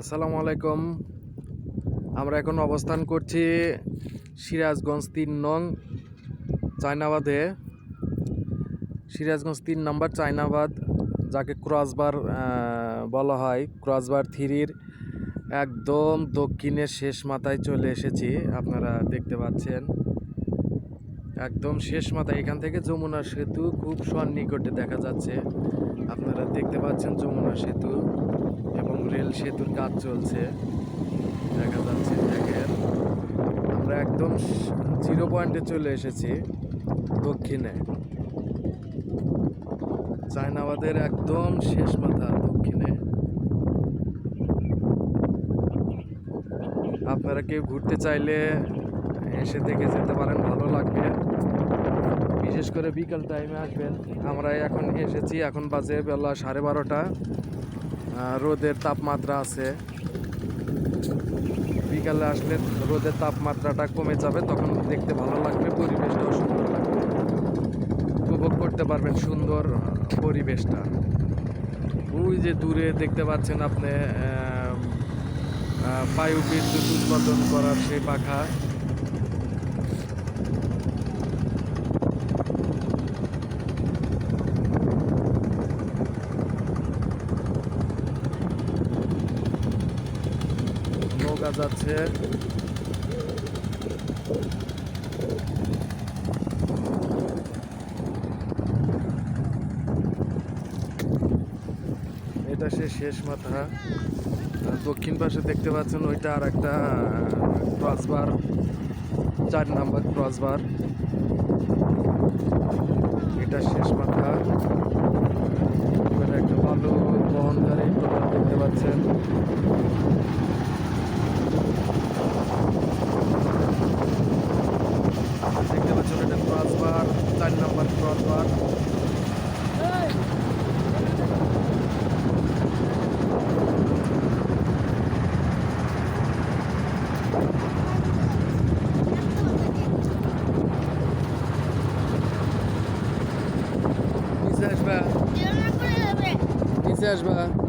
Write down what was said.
আসসালামু আলাইকুম। আমরা এখন অবস্থান করছি সিরাজগঞ্জ তিন নং চায়নাবাদে। সিরাজগঞ্জ তিন নম্বর চায়নাবাদ, যাকে ক্রসবার বলা হয়। ক্রসবার থ্রির একদম দক্ষিণের শেষ মাথায় চলে এসেছি, আপনারা দেখতে পাচ্ছেন। একদম শেষ মাথায়, এখান থেকে যমুনা সেতু খুব সন্নিকটে দেখা যাচ্ছে। আপনারা দেখতে পাচ্ছেন যমুনা সেতু। রেল সেতুর কাজ চলছে। দেখা যাচ্ছে দেখেন, আমরা একদম জিরো পয়েন্টে চলে এসেছি দক্ষিণে। চায়নাবাদের একদম শেষ মাথা দক্ষিণে। আপনারা কেউ ঘুরতে চাইলে এসে দেখে যেতে পারেন, ভালো লাগবে। বিশেষ করে বিকাল টাইমে আসবেন। আমরা এখন এসেছি, এখন বাজে বেলা সাড়ে বারোটা। রোদের তাপমাত্রা আছে। বিকালে আসলে রোদের তাপমাত্রাটা কমে যাবে, তখন দেখতে ভালো লাগবে, পরিবেশটাও সুন্দর লাগবে। উপভোগ করতে পারবেন সুন্দর পরিবেশটা। ওই যে দূরে দেখতে পাচ্ছেন আপনি বায়ু বিদ্যুৎ উৎপাদন করার সেই পাখা। নৌকা যাচ্ছে। এটা সে শেষ মাথা। দক্ষিণ পাশে দেখতে পাচ্ছেন ওইটা আর একটা ক্রসবার চার নাম্বার ক্রসবার এটা শেষ মাথা এবারে একটা ভালো বহনকারী ট্রলার দেখতে পাচ্ছেন দেখতে পাচ্ছেন এটা ক্রসবার চার নাম্বার ক্রসবার আসবা। নিচে আসবা।